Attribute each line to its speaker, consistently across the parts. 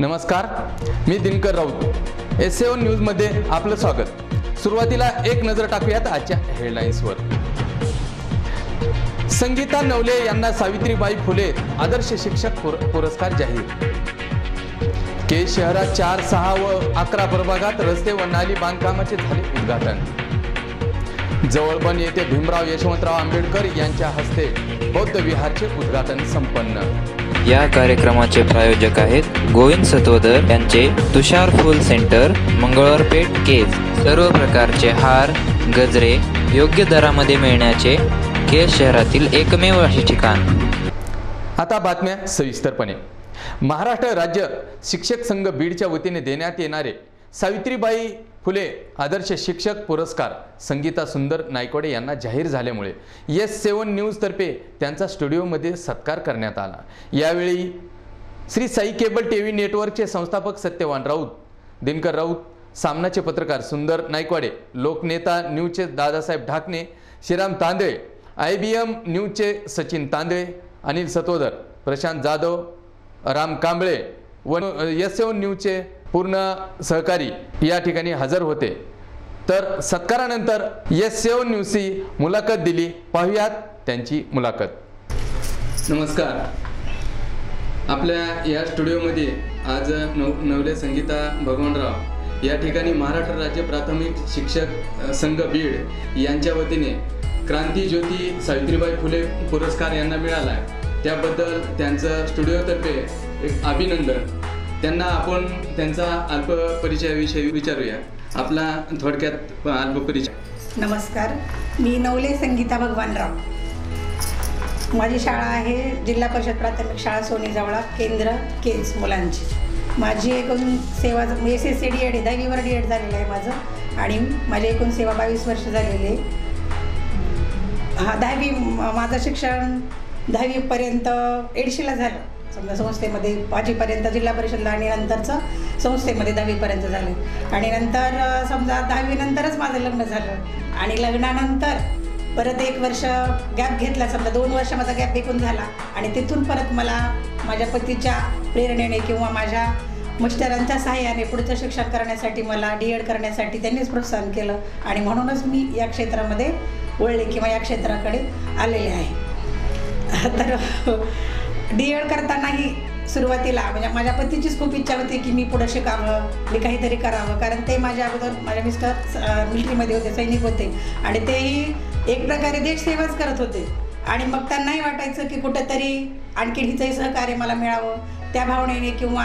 Speaker 1: नमस्कार मी Dinkar Raut. S A O न्यूजमध्ये आपलं स्वागत. सुरुवातीला एक नजर टाकूयात आजच्या हेडलाईन्सवर. संगीता नवले यांना सावित्रीबाई फुले आदर्श शिक्षक पुर- पुरस्कार जाहीर. के शहरात चार सहा व अकरा प्रभागात रस्ते व नाली बांधकामाचे झाले उद्घाटन. जवळपण येथे भीमराव यशवंतराव आंबेडकर यांच्या हस्ते बौद्ध विहारचे उद्घाटन संपन्न.
Speaker 2: या कार्यक्रमाचे प्रायोजक आहेत गोविंद सतोदर यांचे तुषार फुल सेंटर मंगळवारपेठ केज. सर्व प्रकारचे हार गजरे योग्य दरामध्ये मिळण्याचे केज शहरातील एकमेव असे ठिकाण.
Speaker 1: आता बातम्या सविस्तरपणे. महाराष्ट्र राज्य शिक्षक संघ बीडच्या वतीने देण्यात येणारे सावित्रीबाई फुले आदर्श शिक्षक पुरस्कार. संगीता सुंदर नायकोडे यांना जाहीर झाल्यामुळे येस सेवन न्यूजतर्फे त्यांचा स्टुडिओमध्ये सत्कार करण्यात आला. यावेळी Shri Sai cable T V नेटवर्कचे संस्थापक सत्यवान राऊत दिनकर राऊत सामनाचे पत्रकार Sundar Naikwade लोकनेता न्यूजचे Dadasaheb Dhakane Shriram Tandale I B M न्यूजचे Sachin Tandale Anil Satodar Prashant Jadhav Ram Kamble व एस एवन न्यूजचे पूर्ण सहकारी या ठिकाणी हजर होते. तर सत्कारानंतर एस सेवन न्यूजची मुलाखत दिली. पाहुयात त्यांची मुलाखत. नमस्कार. आपल्या या स्टुडिओमध्ये आज नव नवले संगीता भगवानराव या ठिकाणी महाराष्ट्र राज्य प्राथमिक शिक्षक संघ बीड यांच्या वतीने क्रांती ज्योती सावित्रीबाई फुले पुरस्कार यांना मिळाला आहे. त्याबद्दल त्यांचं स्टुडिओतर्फे एक अभिनंदन. त्यांना आपण त्यांचा अल्प परिचयाविषयी विचारूया. आपला थोडक्यात अल्प परिचय
Speaker 3: नमस्कार मी नवले संगीता भगवानराव. माझी शाळा आहे जिल्हा परिषद प्राथमिक शाळा सोनीजवळा केंद्र केज मुलांची. माझी एकूण सेवा S S C D Ed दहावीवर D Ed झालेलं आहे माझं आणि माझी एकूण सेवा बावीस वर्ष झालेली आहे. हा दहावी माझं शिक्षण दहावीपर्यंत एडशीला झालं. समजा संस्थेमध्ये पाचवीपर्यंत जिल्हा परिषदला आणि नंतरचं संस्थेमध्ये दहावीपर्यंत झालं. आणि नंतर समजा दहावीनंतरच माझं लग्न झालं. आणि लग्नानंतर परत एक वर्ष गॅप घेतला समजा दोन वर्ष माझा गॅप एकूण झाला. आणि तिथून परत मला माझ्या पतीच्या प्रेरणेने किंवा माझ्या मिस्टरांच्या सहाय्याने पुढचं शिक्षण करण्यासाठी मला डी एड करण्यासाठी त्यांनीच प्रोत्साहन केलं. आणि म्हणूनच मी या क्षेत्रामध्ये वळले किंवा या क्षेत्राकडे आलेले आहे. तर डी एड करतानाही सुरुवातीला म्हणजे माझ्या पतीचीच खूप इच्छा होती की मी पुढं शिकावं मी काहीतरी करावं. कारण ते माझ्या अगोदर माझ्या मिस्टर मिलिटरीमध्ये होते सैनिक होते. आणि तेही एक प्रकारे देशसेवाच करत होते. आणि मग त्यांनाही वाटायचं की कुठंतरी आणखी हिचंही सहकार्य मला मिळावं. त्या भावनेने किंवा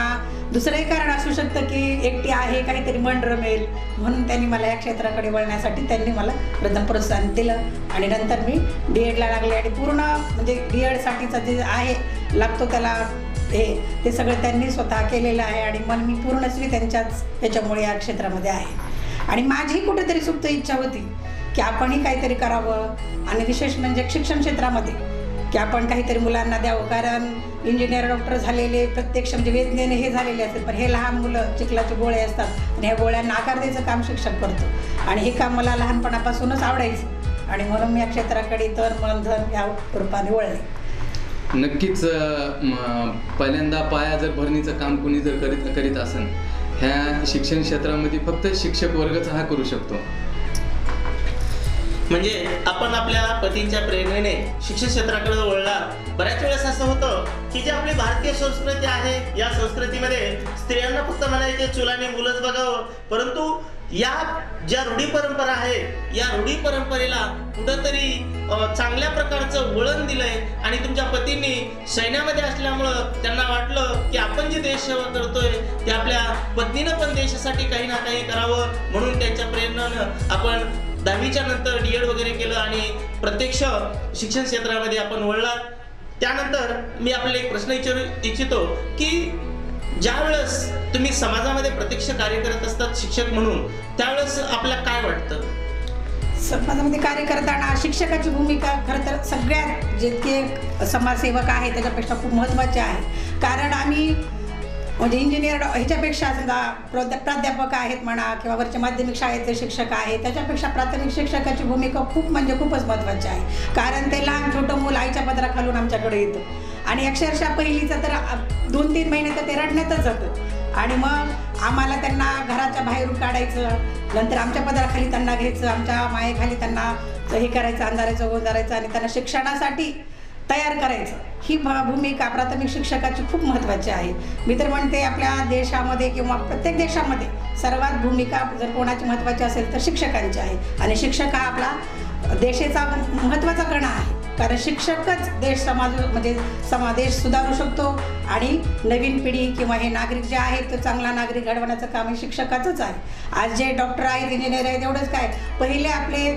Speaker 3: दुसरंही कारण असू शकतं की एकटी आहे काहीतरी मन रमेल म्हणून त्यांनी मला या क्षेत्राकडे वळण्यासाठी त्यांनी मला प्रथम प्रोत्साहन दिलं. आणि नंतर मी डी एडला लागले आणि पूर्ण म्हणजे डी एडसाठीचा जे आहे लागतो त्याला हे ते सगळं त्यांनी स्वतः केलेलं आहे आणि मन मी पूर्णस्वी त्यांच्याच याच्यामुळे या क्षेत्रामध्ये आहे. आणि माझी कुठेतरी सुप्त इच्छा होती की आपणही काहीतरी करावं. आणि विशेष म्हणजे शिक्षण क्षेत्रामध्ये की आपण काहीतरी मुलांना द्यावं कारण इंजिनियर डॉक्टर झालेले प्रत्यक्ष म्हणजे वेदनेने हे झालेले असतात. पण हे लहान मुलं चिखलाचे गोळे असतात आणि ह्या गोळ्यांना आकार द्यायचं काम शिक्षक करतो. आणि हे काम मला लहानपणापासूनच आवडायचं. आणि म्हणून मी या क्षेत्राकडे तर मनधन या रूपाने वळले.
Speaker 1: नक्कीच पहिल्यांदा पाया जर भरणीचं काम कोणी जर करीत करीत असेल ह्या शिक्षण क्षेत्रामध्ये फक्त शिक्षक वर्गच हा करू शकतो.
Speaker 4: म्हणजे आपण आपल्या पतींच्या प्रेरणेने शिक्षण क्षेत्राकडे वळला. बऱ्याच वेळेस असं होतं की जी आपली भारतीय संस्कृती आहे या संस्कृतीमध्ये स्त्रियांना फक्त म्हणायचे चुलाने मुलंच बघावं. परंतु या ज्या रूढी परंपरा आहे या रूढी परंपरेला कुठंतरी चांगल्या प्रकारचं वळण दिलंय आणि तुमच्या पतींनी सैन्यामध्ये असल्यामुळं त्यांना वाटलं की आपण जी देशसेवा करतोय ते आपल्या पत्नीनं पण देशासाठी काही ना काही करावं म्हणून त्यांच्या प्रेरणानं आपण दहावीच्या नंतर डी एड वगैरे केलं आणि प्रत्यक्ष शिक्षण क्षेत्रामध्ये आपण वळला त्यानंतर मी आपल्याला एक प्रश्न विचारू इच्छितो की ज्या वेळेस तुम्ही समाजामध्ये प्रत्यक्ष कार्य करत असतात शिक्षक म्हणून त्यावेळेस आपल्याला काय वाटतं?
Speaker 3: समाजामध्ये कार्य करताना शिक्षकाची भूमिका खरं तर सगळ्यात जितके समाजसेवक आहे त्याच्यापेक्षा खूप महत्त्वाचे आहे. कारण आम्ही म्हणजे इंजिनियर ह्याच्यापेक्षा समजा प्राध्यापक आहेत म्हणा किंवा वरचे माध्यमिक शाळेचे शिक्षक आहेत त्याच्यापेक्षा प्राथमिक शिक्षकाची भूमिका खूप म्हणजे खूपच महत्त्वाची आहे. कारण ते लहान छोटं मूल आईच्या पदराखालून आमच्याकडे येतं. आणि अक्षरशः पहिलीचं तर दोन तीन महिने तर ते रडण्यातच जातं. आणि मग आम्हाला त्यांना घराच्या बाहेरून काढायचं नंतर आमच्या पदराखाली त्यांना घ्यायचं आमच्या मायेखाली त्यांना हे करायचं अंधारायचं गोंधारायचं आणि त्यांना शिक्षणासाठी तयार करायचं. ही भ- भूमिका प्राथमिक शिक्षकाची खूप महत्त्वाची आहे. मी तर म्हणते आपल्या देशामध्ये किंवा प्रत्येक देशामध्ये सर्वात भूमिका जर कोणाची महत्त्वाची असेल तर शिक्षकांची आहे. आणि शिक्षक हा आपला देशाचा महत्त्वाचा कणा आहे. कारण शिक्षकच देश समाज म्हणजे समादेश सुधारू शकतो आणि नवीन पिढी किंवा हे नागरिक जे आहेत तो चांगला नागरिक घडवण्याचं काम हे शिक्षकाचंच आहे. आज जे डॉक्टर आहेत इंजिनियर आहेत एवढंच काय. पहिले आपले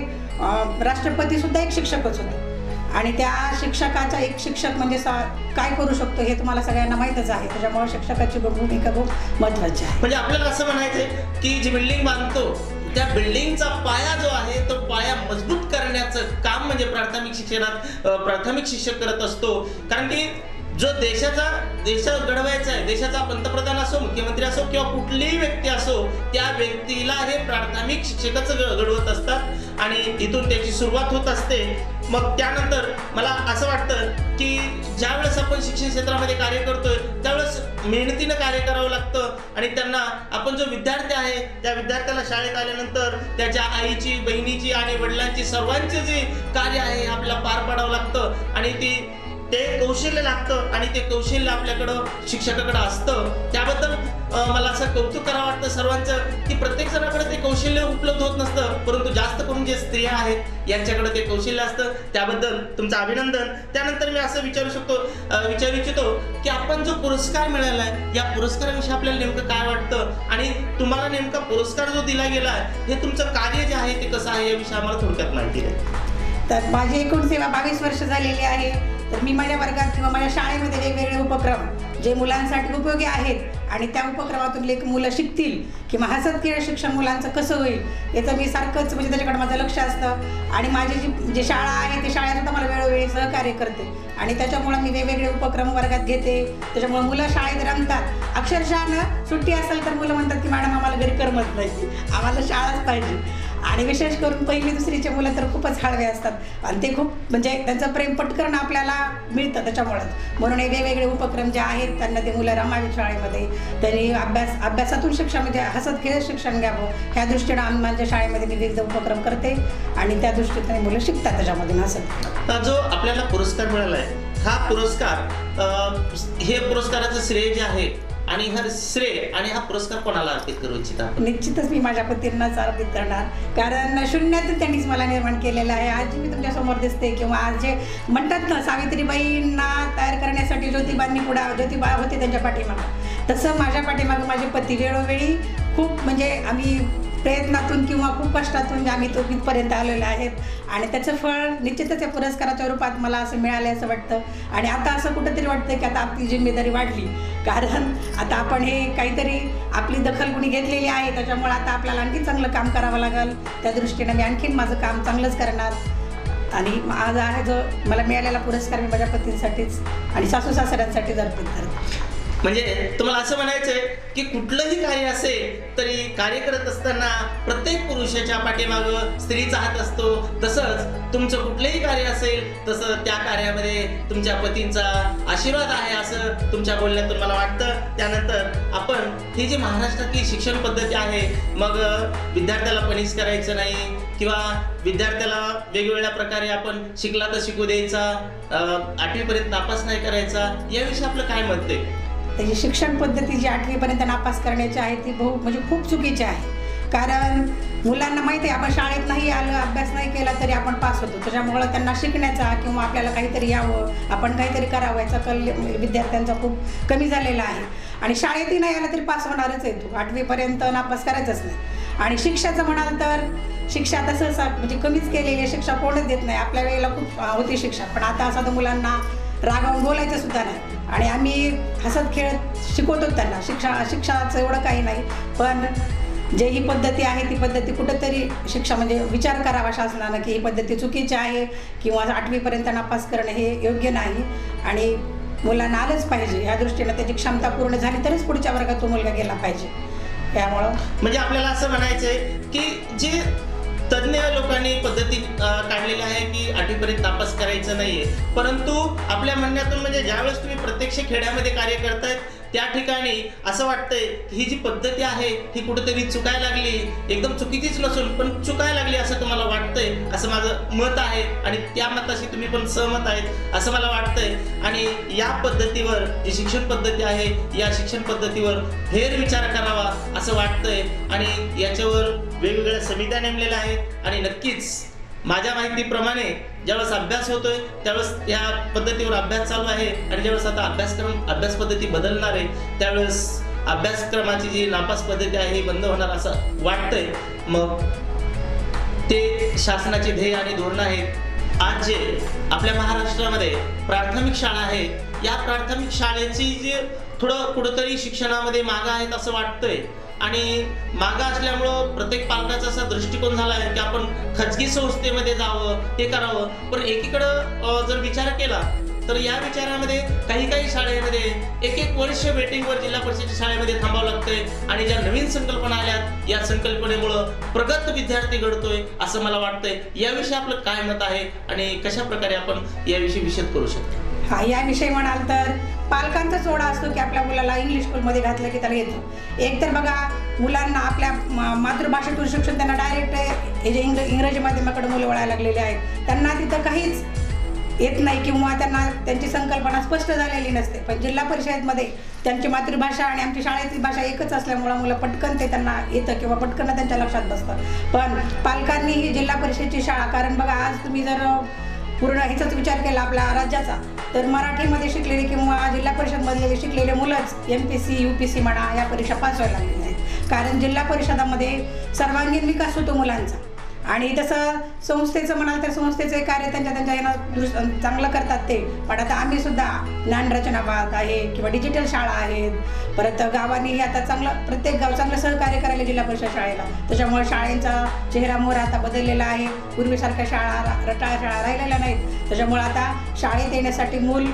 Speaker 3: राष्ट्रपतीसुद्धा एक शिक्षकच होते. आणि त्या शिक्षकाचा एक शिक्षक म्हणजे सा काय करू शकतो हे तुम्हाला सगळ्यांना माहीतच आहे. त्याच्यामुळे शिक्षकाची भूमिका खूप महत्त्वाची आहे.
Speaker 4: म्हणजे आपल्याला असं म्हणायचंय की जी बिल्डिंग बांधतो त्या बिल्डिंगचा पाया जो आहे तो पाया मजबूत करण्याचं काम म्हणजे प्राथमिक शिक्षणात प्राथमिक शिक्षक करत असतो. कारण की जो देशाचा देश घडवायचा आहे देशाचा पंतप्रधान असो मुख्यमंत्री असो किंवा कुठलीही व्यक्ती असो त्या व्यक्तीला हे प्राथमिक शिक्षकच घडवत असतात. आणि तिथून त्याची सुरुवात होत असते. मग त्यानंतर मला असं वाटतं की ज्यावेळेस आपण शिक्षण क्षेत्रामध्ये कार्य करतोय त्यावेळेस मेहनतीनं कार्य करावं लागतं आणि त्यांना आपण जो विद्यार्थी आहे त्या विद्यार्थ्याला शाळेत आल्यानंतर त्याच्या आईची बहिणीची आणि वडिलांची सर्वांचे जे कार्य आहे आपल्याला पार पाडावं लागतं आणि ती ते कौशल्य लागतं आणि ते कौशल्य आपल्याकडं शिक्षकाकडं असतं. त्याबद्दल मला असं कौतुक करावं वाटतं सर्वांचं की प्रत्येक जणाकडे ते कौशल्य उपलब्ध होत नसतं परंतु जास्त करून जे स्त्रिया आहेत यांच्याकडे ते कौशल्य असतं. त्याबद्दल तुमचं अभिनंदन. त्यानंतर मी असं विचारू शकतो विचारू इच्छितो की आपण जो पुरस्कार मिळाला आहे या पुरस्काराविषयी आपल्याला नेमकं काय वाटतं? आणि तुम्हाला नेमका पुरस्कार जो दिला गेला आहे हे तुमचं कार्य जे आहे ते कसं आहे याविषयी आम्हाला थोडक्यात माहिती आहे
Speaker 3: तर माझी एकूण सेवा बावीस वर्ष झालेली आहे. तर मी माझ्या वर्गात किंवा माझ्या शाळेमध्ये वेगवेगळे उपक्रम जे मुलांसाठी उपयोगी आहेत आणि त्या उपक्रमातून लेख मुलं शिकतील किंवा हसत खेळ शिक्षण मुलांचं कसं होईल याचं मी सारखंच म्हणजे त्याच्याकडे माझं लक्ष असतं. आणि माझी जी जी शाळा आहे ते शाळेसुद्धा मला वेळोवेळी सहकार्य करते. आणि त्याच्यामुळं मी वेगवेगळे उपक्रम वर्गात घेते. त्याच्यामुळं मुलं शाळेत रमतात. अक्षरशः ना सुट्टी असेल तर मुलं म्हणतात की मॅडम आम्हाला घरी करमत नाही. आम्हाला शाळाच पाहिजे. आणि विशेष करून पहिली दुसरीचे मुलं तर खूपच हळवे असतात. आणि ते खूप म्हणजे त्यांचं प्रेम पटकरण आपल्याला मिळतं त्याच्यामुळंच म्हणून हे वेगवेगळे उपक्रम जे आहेत त्यांना ते मुलं रमावे शाळेमध्ये त्यांनी अभ्यास अभ्यासातून शिक्षण म्हणजे हसत खेळत शिक्षण घ्यावं. ह्या दृष्टीनं आम्ही माझ्या शाळेमध्ये मी विविध उपक्रम करते आणि त्या दृष्टीने मुलं शिकतात त्याच्यामधून हसत
Speaker 4: जो आपल्याला पुरस्कार मिळाला आहे हा पुरस्कार हे पुरस्काराचं श्रेय जे आहे आणि हा श्रेय आणि हा पुरस्कार कोणाला अर्पित करू इच्छिता? आपण?
Speaker 3: निश्चितच मी माझ्या पतींनाच अर्पित करणार. कारण शून्यातून त्यांनीच मला निर्माण केलेलं आहे. आज मी तुमच्यासमोर दिसते किंवा आज जे म्हणतात ना सावित्रीबाईंना तयार करण्यासाठी ज्योतिबांनी पुढा ज्योतिबा होते त्यांच्या पाठीमागं. तसं माझ्या पाठीमागं माझे पती वेळोवेळी खूप म्हणजे आम्ही प्रयत्नातून किंवा खूप कष्टातून आम्ही तो इथपर्यंत आलेलो आहेत. आणि त्याचं फळ निश्चितच या पुरस्काराच्या रूपात मला असं मिळालं असं वाटतं. आणि आता असं कुठंतरी वाटतं की आता आपली जिम्मेदारी वाढली. कारण आता आपण हे काहीतरी आपली दखल कुणी घेतलेली आहे त्याच्यामुळे आता आपल्याला आणखी चांगलं काम करावं लागेल. त्या दृष्टीनं मी आणखीन माझं काम चांगलंच करणार. आणि आज आहे जो मला मिळालेला पुरस्कार मी माझ्या पतींसाठीच आणि सासू सासऱ्यांसाठीच अर्पित करते.
Speaker 4: म्हणजे तुम्हाला असं म्हणायचंय की कुठलंही कार्य असेल तरी कार्य करत असताना प्रत्येक पुरुषाच्या पाठीमागं स्त्रीचा हात असतो. तसंच तुमचं कुठलंही कार्य असेल तसं त्या कार्यामध्ये तुमच्या पतींचा आशीर्वाद आहे असं तुमच्या बोलण्यातून मला वाटतं. त्यानंतर आपण ही जी महाराष्ट्रातली शिक्षण पद्धती आहे मग विद्यार्थ्याला पनिश करायचं नाही किंवा विद्यार्थ्याला वेगवेगळ्या प्रकारे आपण शिकला तर शिकू द्यायचा आठवीपर्यंत नापास नाही करायचा याविषयी आपलं काय मत आहे?
Speaker 3: त्याची शिक्षण पद्धती जी आठवीपर्यंत नापास करण्याची आहे ती बहु म्हणजे खूप चुकीची आहे. कारण मुलांना माहिती आहे आपण शाळेत नाही आलं अभ्यास नाही केला तरी आपण पास होतो. त्याच्यामुळं त्यांना शिकण्याचा किंवा आपल्याला काहीतरी यावं आपण काहीतरी करावं याचा कल विद्यार्थ्यांचा खूप कमी झालेला आहे. आणि शाळेतही नाही आलं तरी पास होणारच आहे तू. आठवीपर्यंत नापास करायचंच नाही. आणि शिक्षाचं म्हणाल तर शिक्षा तसं सा- म्हणजे कमीच केलेली आहे शिक्षा कोणच देत नाही. आपल्या वेळेला खूप होती शिक्षा. पण आता असं तर मुलांना रागावून बोलायचं सुद्धा नाही. आणि आम्ही हसत खेळत शिकवतो त्यांना. शिक्षा शिक्षणाचं एवढं काही नाही पण जे ही पद्धती आहे ती पद्धती कुठंतरी शिक्षा म्हणजे विचार करावा शासनानं की ही पद्धती चुकीची आहे किंवा आठवीपर्यंत नापास करणं हे योग्य नाही. आणि मुलांना आलंच पाहिजे. या दृष्टीनं त्याची क्षमता पूर्ण झाली तरच पुढच्या वर्गात तो मुलगा गेला पाहिजे. त्यामुळं
Speaker 4: म्हणजे आपल्याला असं म्हणायचंय की जे तज्ज्ञ लोकांनी पद्धती काढलेल्या आहे की आठवीपर्यंत नापास करायचं नाहीये. परंतु आपल्या म्हणण्यातून म्हणजे ज्यावेळेस तुम्ही प्रत्यक्ष खेड्यामध्ये कार्य करतायत त्या ठिकाणी असं वाटतंय की ही जी पद्धती आहे ही कुठेतरी चुकायला लागली. एकदम चुकीचीच नसून पण चुकायला लागली असं तुम्हाला वाटतंय? असं माझं मत आहे आणि त्या मताशी तुम्ही पण सहमत आहेत असं मला वाटतंय. आणि या पद्धतीवर जी शिक्षण पद्धती आहे या शिक्षण पद्धतीवर फेर विचार करावा असं वाटतंय. आणि याच्यावर वेगवेगळ्या समित्या नेमलेल्या आहेत आणि नक्कीच माझ्या माहितीप्रमाणे ज्यावेळेस अभ्यास होतोय त्यावेळेस या पद्धतीवर अभ्यास चालू आहे. आणि ज्यावेळेस आता अभ्यासक्रम अभ्यास पद्धती बदलणार आहे त्यावेळेस अभ्यासक्रमाची जी नापास पद्धती आहे ही बंद होणार असं वाटतंय. मग ते शासनाचे ध्येय आणि धोरणं आहेत. आज जे आपल्या महाराष्ट्रामध्ये प्राथमिक शाळा आहे या प्राथमिक शाळेची जे थोडं कुठंतरी शिक्षणामध्ये मागं आहेत असं वाटतंय. आणि मागं असल्यामुळं प्रत्येक पालकाचा असा दृष्टिकोन झाला आहे की आपण खाजगी संस्थेमध्ये जावं ते करावं. पण एकीकडं जर विचार केला तर या विचारामध्ये काही काही शाळेमध्ये एक एक वर्ष वेटिंगवर जिल्हा परिषदेच्या शाळेमध्ये थांबावं लागतंय आणि ज्या नवीन संकल्पना आल्यात या संकल्पनेमुळं प्रगत विद्यार्थी घडतोय असं मला वाटतंय. याविषयी आपलं काय मत आहे आणि कशा प्रकारे आपण याविषयी विषद करू शकतो?
Speaker 3: हा याविषयी म्हणाल तर पालकांचा सोडा असतो की आपल्या मुलाला इंग्लिश स्कूलमध्ये घातलं की त्याला येतं. एक तर बघा मुलांना आपल्या मातृभाषेतून शिक्षण त्यांना डायरेक्ट हे जे इंग्र इंग्रजी माध्यमाकडे मुलं वळायला लागलेले आहेत. त्यांना तिथं काहीच येत नाही किंवा त्यांना त्यांची संकल्पना स्पष्ट झालेली नसते. पण जिल्हा परिषदेमध्ये त्यांची मातृभाषा आणि आमची शाळेतील भाषा एकच असल्यामुळं मुलं पटकन ते त्यांना येतं किंवा पटकन त्यांच्या लक्षात बसतं. पण पालकांनी ही जिल्हा परिषदेची शाळा कारण बघा आज तुम्ही जर पूर्ण ह्याचाच विचार केला आपल्या राज्याचा. तर मराठीमध्ये शिकलेले किंवा जिल्हा परिषदमध्ये शिकलेले मुलंच M P C U P C म्हणा या परीक्षा पास व्हायला लागलेल्या आहेत. कारण जिल्हा परिषदामध्ये सर्वांगीण विकास होतो मुलांचा. आणि तसं संस्थेचं म्हणाल तर संस्थेचे कार्य त्यांच्या त्यांच्या यानं दृश चांगलं करतात ते. पण आता आम्ही सुद्धा ज्ञानरचना भाग आहे किंवा डिजिटल शाळा आहेत. परत गावांनीही आता चांगलं प्रत्येक गाव चांगलं सहकार्य करायला जिल्हा परिषद शाळेला. त्याच्यामुळे शाळेचा चेहरा मोहर आता बदललेला आहे. पूर्वीसारख्या शाळा रटाळ शाळा राहिलेल्या नाहीत. त्याच्यामुळे आता शाळेत येण्यासाठी मूल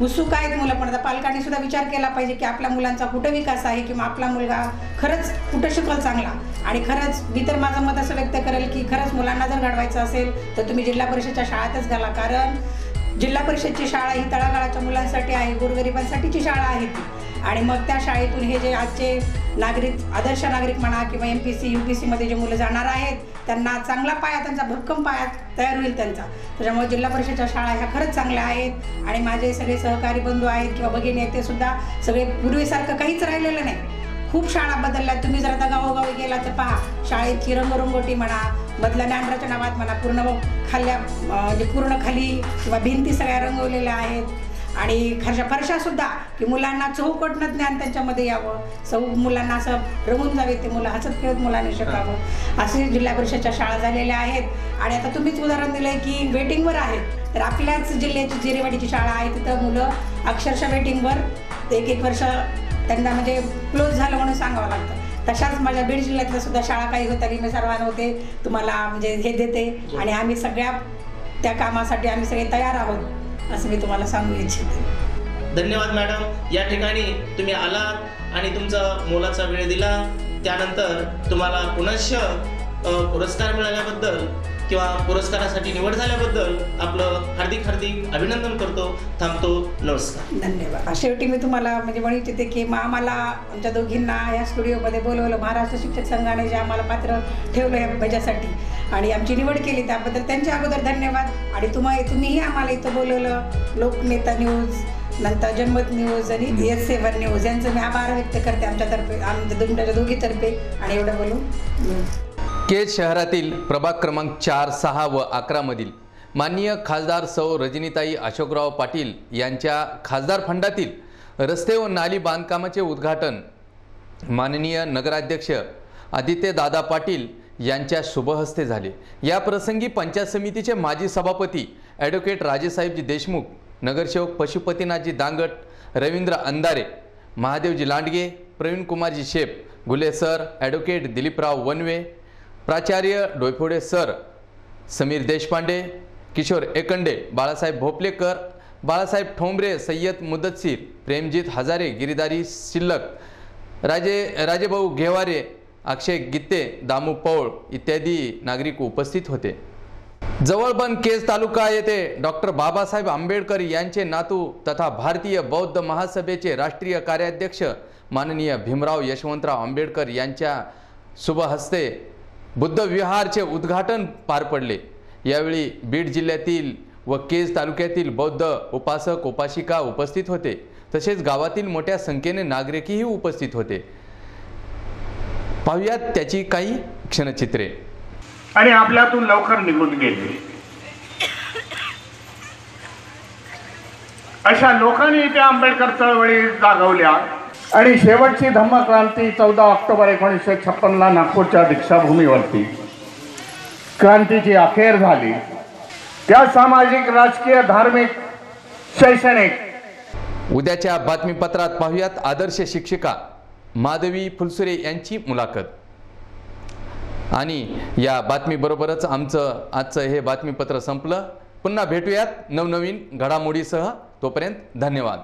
Speaker 3: उत्सुक आहेत मुलं? पण आता पालकांनी सुद्धा विचार केला पाहिजे की आपल्या मुलांचा कुठं विकास आहे किंवा आपला मुलगा खरंच कुठं शिकल चांगला? आणि खरंच मी तर माझं मत असं व्यक्त करेल की खरंच मुलांना जर घडवायचं असेल तर तुम्ही जिल्हा परिषदच्या शाळेतच घाला. कारण जिल्हा परिषदची शाळा ही तळागाळाच्या मुलांसाठी आहे गोरगरिबांसाठीची शाळा आहे. ती आणि मग त्या शाळेतून हे जे आजचे नागरिक आदर्श नागरिक म्हणा किंवा M P C U P सीमध्ये जे मुलं जाणार आहेत त्यांना चांगला पाया त्यांचा भक्कम पाया तयार होईल त्यांचा. त्याच्यामुळे जिल्हा परिषदच्या शाळा ह्या खरंच चांगल्या आहेत. आणि माझे सगळे सहकारी बंधू आहेत किंवा भगिनी आहेत ते सुद्धा सगळे पूर्वीसारखं काहीच राहिलेलं नाही. खूप शाळा बदलल्या. तुम्ही जर आता गावोगावी गेला तर पहा शाळेची रंगरंगोटी म्हणा मधल्या ज्ञानराच्या नावात म्हणा पूर्ण खाल्ल्या म्हणजे पूर्ण खाली किंवा भिंती सगळ्या रंगवलेल्या आहेत. आणि खरशा फरशासुद्धा की मुलांना चौकटनं ज्ञान त्यांच्यामध्ये यावं. सौ मुलांना असं रमून जावे ते मुलं हसत खेळत मुलांनी शिकावं. असे जिल्हा परिषदच्या शाळा झालेल्या आहेत. आणि आता तुम्हीच उदाहरण दिलं की वेटिंगवर आहेत. तर आपल्याच जिल्ह्याची जिरेवाडीची शाळा आहे तिथं मुलं अक्षरशः वेटिंगवर एक एक वर्ष त्यांना म्हणजे क्लोज झालं म्हणून सांगावं लागतं. तशाच माझ्या बीड जिल्ह्यातल्या सुद्धा शाळा काही होत्या की मी सर्वांना होते. तुम्हाला म्हणजे हे देते. आणि आम्ही सगळ्या त्या कामासाठी आम्ही सगळे तयार आहोत. असं मी तुम्हाला सांगू इच्छिते.
Speaker 4: धन्यवाद मॅडम. या ठिकाणी तुम्ही आलात आणि तुमचा मोलाचा वेळ दिला. त्यानंतर तुम्हाला पुनश्च पुरस्कार मिळाल्याबद्दल किंवा पुरस्कारासाठी निवड झाल्याबद्दल आपलं हार्दिक हार्दिक अभिनंदन करतो. थांबतो. नमस्कार.
Speaker 3: धन्यवाद. शेवटी मी तुम्हाला म्हणजे म्हणू इच्छिते की मग आम्हाला आमच्या दोघींना या स्टुडिओमध्ये बोलवलं. महाराष्ट्र शिक्षक संघाने जे आम्हाला पात्र ठेवलं या भजासाठी आणि आमची निवड केली त्याबद्दल त्यांच्या अगोदर धन्यवाद. आणि तुम्हा तुम्हीही आम्हाला इथं बोलवलं. लोकनेता न्यूज नंतर जनमत न्यूज आणि एस सेवन न्यूज. यांचं मी आभार व्यक्त करते आमच्यातर्फे आमच्या तुमच्या दोघीतर्फे. आणि एवढं बोलून
Speaker 1: केज शहरातील प्रभाग क्रमांक चार सहा व अकरामधील माननीय खासदार सौ रजनीताई अशोकराव पाटील यांच्या खासदार फंडातील रस्ते व नाली बांधकामाचे उद्घाटन माननीय नगराध्यक्ष आदित्य दादा पाटील यांच्या शुभहस्ते झाले. या प्रसंगी पंचायत समितीचे माजी सभापती ॲडव्होकेट राजेसाहेबजी देशमुख नगरसेवक पशुपतीनाथजी दांगट रवींद्र अंधारे महादेवजी लांडगे प्रवीण कुमारजी शेप गुले सर ॲडव्होकेट दिलीपराव वनवे प्राचार्य डोयफोडे सर समीर देशपांडे किशोर एकंडे बाळासाहेब भोपलेकर बाळासाहेब ठोंबरे सय्यद मुदतसीर प्रेमजीत हजारे गिरीदारी शिल्लक राजे राजेभाऊ घेवारे अक्षय गित्ते दामू पौळ इत्यादी नागरिक उपस्थित होते. जवळबन केज तालुका येथे डॉक्टर बाबासाहेब आंबेडकर यांचे नातू तथा भारतीय बौद्ध महासभेचे राष्ट्रीय कार्याध्यक्ष माननीय भीमराव यशवंतराव आंबेडकर यांच्या शुभहस्ते बुद्ध विहारचे उद्घाटन पार पडले. यावेळी बीड जिल्ह्यातील व केज तालुक्यातील बौद्ध उपासक उपासिका उपस्थित होते. तसेच गावातील मोठ्या संख्येने नागरिकही उपस्थित होते. पाहुयात त्याची काही क्षणचित्रे.
Speaker 5: आणि आपल्यातून लवकर निघून गेले. अशा लोकांनी त्या आंबेडकर चळवळी जागवल्या. आणि शेवटची धम्मक्रांती चौदा ऑक्टोबर एकोणीसशे छप्पनला नागपूरच्या दीक्षाभूमीवरती. क्रांतीची अखेर झाली. त्या सामाजिक राजकीय धार्मिक शैक्षणिक.
Speaker 1: उद्याच्या बातमीपत्रात पाहूयात आदर्श शिक्षिका माधवी फुलसुरे यांची मुलाखत. आणि या बातमीबरोबरच आमचं आजचं हे बातमीपत्र संपलं. पुन्हा भेटूयात नवनवीन घडामोडीसह. तोपर्यंत धन्यवाद.